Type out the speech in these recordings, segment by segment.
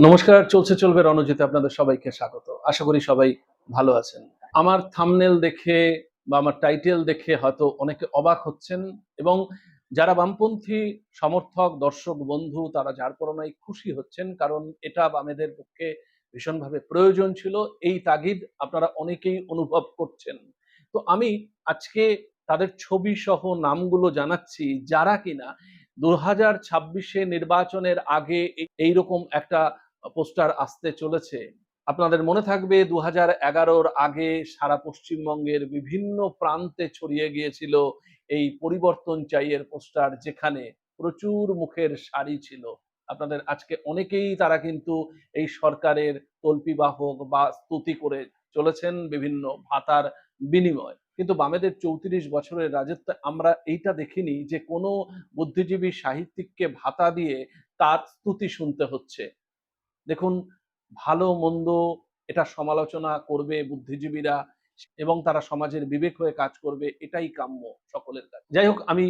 নমস্কার, চলছে, চলবে রণজিতে আপনাদের সবাইকে স্বাগত। আশা করি সবাই ভালো আছেন। আমার থামনেল দেখে বা আমার টাইটেল দেখে হয়তো অনেকে অবাক হচ্ছেন এবং যারা বামপন্থী সমর্থক, দর্শক, বন্ধু, তারা যার করোনায় খুশি হচ্ছেন, কারণ এটা বামেদের পক্ষে ভীষণভাবে প্রয়োজন ছিল। এই তাগিদ আপনারা অনেকেই অনুভব করছেন। তো আমি আজকে তাদের ছবি সহ নামগুলো জানাচ্ছি, যারা কিনা দু হাজার নির্বাচনের আগে এই- এইরকম একটা পোস্টার আসতে চলেছে। আপনাদের মনে থাকবে দু হাজার আগে সারা পশ্চিমবঙ্গের বিভিন্ন প্রান্তে ছড়িয়ে গিয়েছিল এই পরিবর্তন চাইয়ের পোস্টার যেখানে প্রচুর মুখের সারি ছিল। আপনাদের আজকে অনেকেই তারা কিন্তু এই সরকারের তল্পিবাহক বা স্তুতি করে চলেছেন বিভিন্ন ভাতার বিনিময়। কিন্তু বামেদের চৌত্রিশ বছরের রাজত্বে আমরা এইটা দেখিনি যে কোনো বুদ্ধিজীবী সাহিত্যিককে ভাতা দিয়ে তার স্তুতি শুনতে হচ্ছে। দেখুন, ভালো, মন্দ এটা সমালোচনা করবে বুদ্ধিজীবীরা এবং তারা সমাজের বিবেক হয়ে কাজ করবে, এটাই কাম্য সকলের কাছে যাই হোক, আমি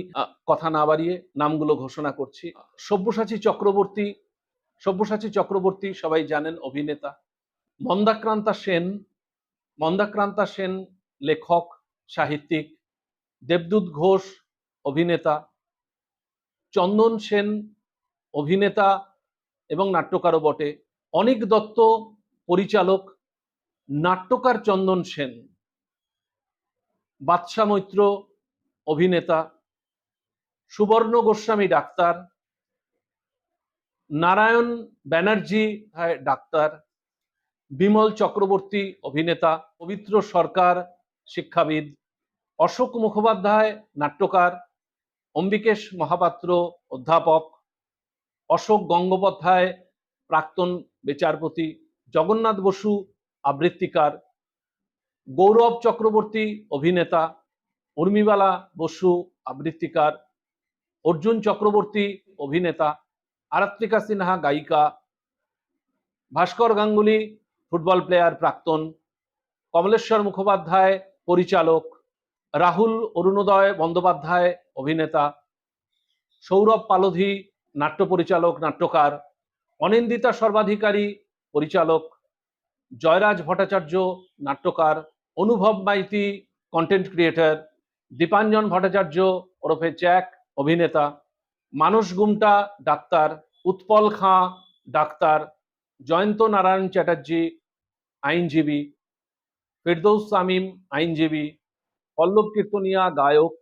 কথা না বাড়িয়ে নামগুলো ঘোষণা করছি। সব্যসাচী চক্রবর্তী সব্যসাচী চক্রবর্তী সবাই জানেন, অভিনেতা। মন্দাক্রান্তা সেন মন্দাক্রান্তা সেন লেখক, সাহিত্যিক। দেবদূত ঘোষ, অভিনেতা। চন্দন সেন, অভিনেতা এবং নাট্যকারও বটে। অনিক দত্ত, পরিচালক নাট্যকার চন্দন সেন, বাদশা মৈত্র, অভিনেতা সুবর্ণ গোস্বামী ডাক্তার, নারায়ণ ব্যানার্জি ডাক্তার, বিমল চক্রবর্তী অভিনেতা, পবিত্র সরকার শিক্ষাবিদ, অশোক মুখোপাধ্যায় নাট্যকার, অম্বিকেশ মহাপাত্র অধ্যাপক, অশোক গঙ্গোপাধ্যায় প্রাক্তন বিচারপতি জগন্নাথ বসু, আবৃত্তিকার গৌরব চক্রবর্তী অভিনেতা উর্মিবালা বসু, আবৃত্তিকার অর্জুন চক্রবর্তী অভিনেতা আরাত্রিকা সিনহা গায়িকা ভাস্কর গাঙ্গুলি ফুটবল প্লেয়ার প্রাক্তন কমলেশ্বর মুখোপাধ্যায় পরিচালক রাহুল অরুণোদয় বন্দ্যোপাধ্যায় অভিনেতা সৌরভ পালোধি নাট্য পরিচালক, নাট্যকার অনিন্দিতা সর্বাধিকারী পরিচালক, জয়রাজ ভট্টাচার্য নাট্যকার, অনুভব মাইতি কন্টেন্ট ক্রিয়েটর দীপাঞ্জন ভট্টাচার্য ওরফে চ্যাক অভিনেতা, মানস গুমটা ডাক্তার, উৎপল খাঁ ডাক্তার, জয়ন্ত নারায়ণ চ্যাটার্জি আইনজীবী, ফেরদৌস সামিম আইনজীবী, পল্লব কীর্তনিয়া গায়ক,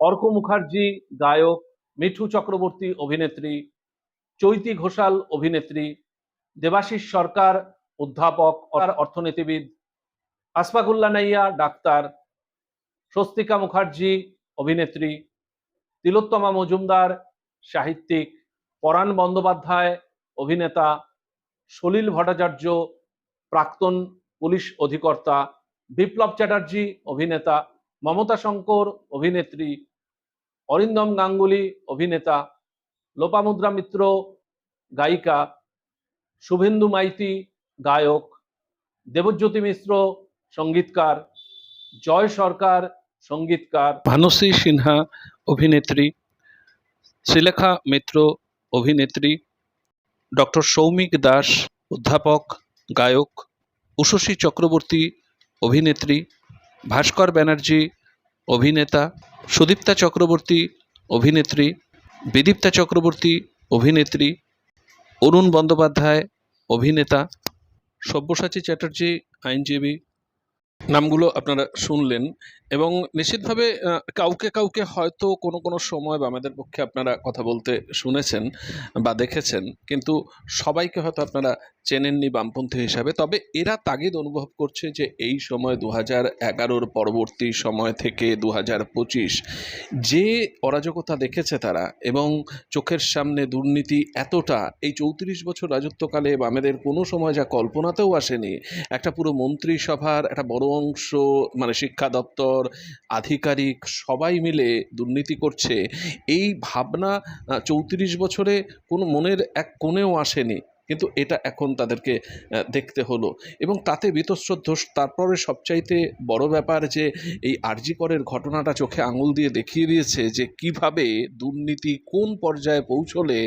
অর্ক মুখার্জি গায়ক, মিঠু চক্রবর্তী অভিনেত্রী চৈতি ঘোষাল অভিনেত্রী, দেবাশিস সরকার অধ্যাপক, অর্থনীতিবিদ আসফাকুল্লা নাইয়া ডাক্তার, স্বস্তিকা মুখার্জি অভিনেত্রী, তিলোত্তমা মজুমদার সাহিত্যিক, পরাণ বন্দ্যোপাধ্যায় অভিনেতা, সলিল ভট্টাচার্য প্রাক্তন পুলিশ অধিকর্তা, বিপ্লব চ্যাটার্জি অভিনেতা, মমতা শঙ্কর অভিনেত্রী, অরিন্দম গাঙ্গুলি অভিনেতা লোপামুদ্রা মিত্র, গায়িকা, শুভেন্দু মাইতি, গায়ক, দেবজ্যোতি মিশ্র, সঙ্গীতকার, জয় সরকার, সঙ্গীতকার। ভানুশ্রী সিনহা, অভিনেত্রী। শ্রীলেখা মিত্র, অভিনেত্রী। ডক্টর সৌমিক দাস, অধ্যাপক, গায়ক। উষসী চক্রবর্তী, অভিনেত্রী। ভাস্কর ব্যানার্জি, অভিনেতা। সুদীপ্তা চক্রবর্তী, অভিনেত্রী। বিদীপ্তা চক্রবর্তী অভিনেত্রী অরুণ বন্দ্যোপাধ্যায় অভিনেতা সব্যসাচী চ্যাটার্জি আইনজীবী নামগুলো আপনারা শুনলেন এবং নিশ্চিতভাবে কাউকে কাউকে হয়তো কোনো কোনো সময় বামেদের পক্ষে আপনারা কথা বলতে শুনেছেন বা দেখেছেন, কিন্তু সবাইকে হয়তো আপনারা চেনেননি বামপন্থী হিসাবে। তবে এরা তাগিদ অনুভব করছে যে এই সময় দু হাজার এগারোর পরবর্তী সময় থেকে দু হাজার পঁচিশ যে অরাজকতা দেখেছে তারা এবং চোখের সামনে দুর্নীতি এতটা, এই চৌত্রিশ বছর রাজত্বকালে বামেদের কোনো সময় যা কল্পনাতেও আসেনি, একটা পুরো মন্ত্রিসভার, একটা বড় অংশ মানে শিক্ষা দপ্তর, আধিকারিক সবাই মিলে দুর্নীতি করছে। এই ভাবনা চৌত্রিশ বছরে কোনো মনের এক কোণেও আসেনি। কিন্তু এটা এখন তাদেরকে দেখতে হলো। এবং তাতে বীতশ্রদ্ধ তারপরে সবচাইতে বড় ব্যাপার যে, এই আরজি করের ঘটনাটা চোখে আঙুল দিয়ে দেখিয়ে দিয়েছে যে, কীভাবে দুর্নীতি কোন পর্যায়ে পৌঁছলে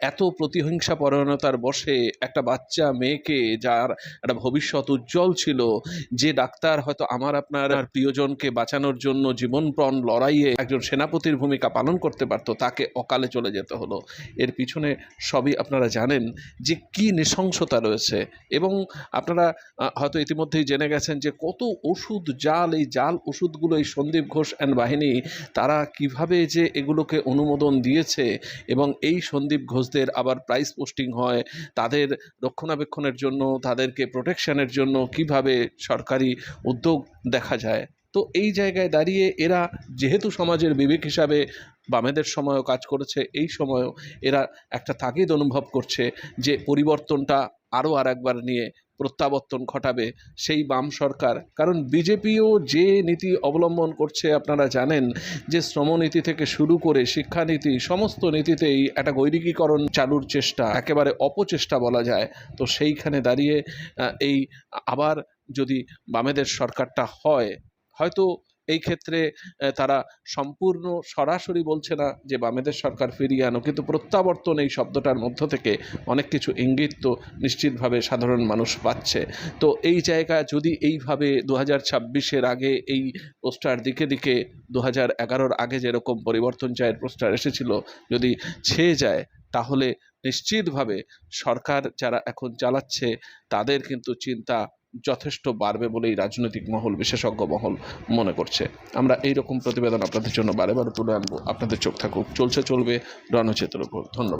এত প্রতিহিংসা পরায়ণতার বসে একটা বাচ্চা মেয়েকে যার একটা ভবিষ্যৎ উজ্জ্বল ছিল, যে ডাক্তার হয়তো আমার আপনার প্রিয়জনকে বাঁচানোর জন্য জীবনপ্রণ লড়াইয়ে একজন সেনাপতির ভূমিকা পালন করতে পারতো, তাকে অকালে চলে যেতে হলো। এর পিছনে সবই আপনারা জানেন যে কি নৃশংসতা রয়েছে? এবং আপনারা হয়তো ইতিমধ্যেই জেনে গেছেন যে কত ওষুধ জাল, এই জাল ওষুধগুলো, এই সন্দীপ ঘোষ অ্যান্ড বাহিনী, তারা কীভাবে যে এগুলোকে অনুমোদন দিয়েছে এবং এই সন্দীপ ঘোষদের আবার প্রাইস পোস্টিং হয়, তাদের রক্ষণাবেক্ষণের জন্য, তাদেরকে প্রোটেকশনের জন্য কীভাবে সরকারি উদ্যোগ দেখা যায়? তো এই জায়গায় দাঁড়িয়ে এরা যেহেতু সমাজের বিবেক হিসাবে বামেদের সময়ও কাজ করেছে, এই সময়ও এরা একটা তাগিদ অনুভব করছে যে পরিবর্তনটা আরও আর একবার নিয়ে প্রত্যাবর্তন ঘটাবে সেই বাম সরকার। কারণ বিজেপিও যে নীতি অবলম্বন করছে আপনারা জানেন যে শ্রমনীতি থেকে শুরু করে শিক্ষানীতি সমস্ত নীতিতেই একটা গৈরিকীকরণ চালুর চেষ্টা, একেবারে অপচেষ্টা বলা যায়। তো সেইখানে দাঁড়িয়ে এই আবার যদি বামেদের সরকারটা হয় হয়তো এই ক্ষেত্রে তারা সম্পূর্ণ সরাসরি বলছে না যে বামেদের সরকার ফিরিয়ে আনো কিন্তু প্রত্যাবর্তন এই শব্দটার মধ্য থেকে অনেক কিছু ইঙ্গিত তো নিশ্চিতভাবে সাধারণ মানুষ পাচ্ছে। তো এই জায়গা যদি এইভাবে দু হাজার ছাব্বিশের আগে এই পোস্টার দিকে দিকে দু হাজার এগারোর আগে যেরকম পরিবর্তন চায়ের পোস্টার এসেছিল যদি ছেয়ে যায়, তাহলে নিশ্চিতভাবে সরকার যারা এখন চালাচ্ছে, তাদের কিন্তু চিন্তা যথেষ্ট বাড়বে বলেই রাজনৈতিক মহল, বিশেষজ্ঞ মহল মনে করছে। আমরা এই রকম প্রতিবেদন আপনাদের জন্য বারে বারে তুলে আনব। আপনাদের চোখ থাকুক। চলছে, চলবে রণচেতের উপর ধন্যবাদ।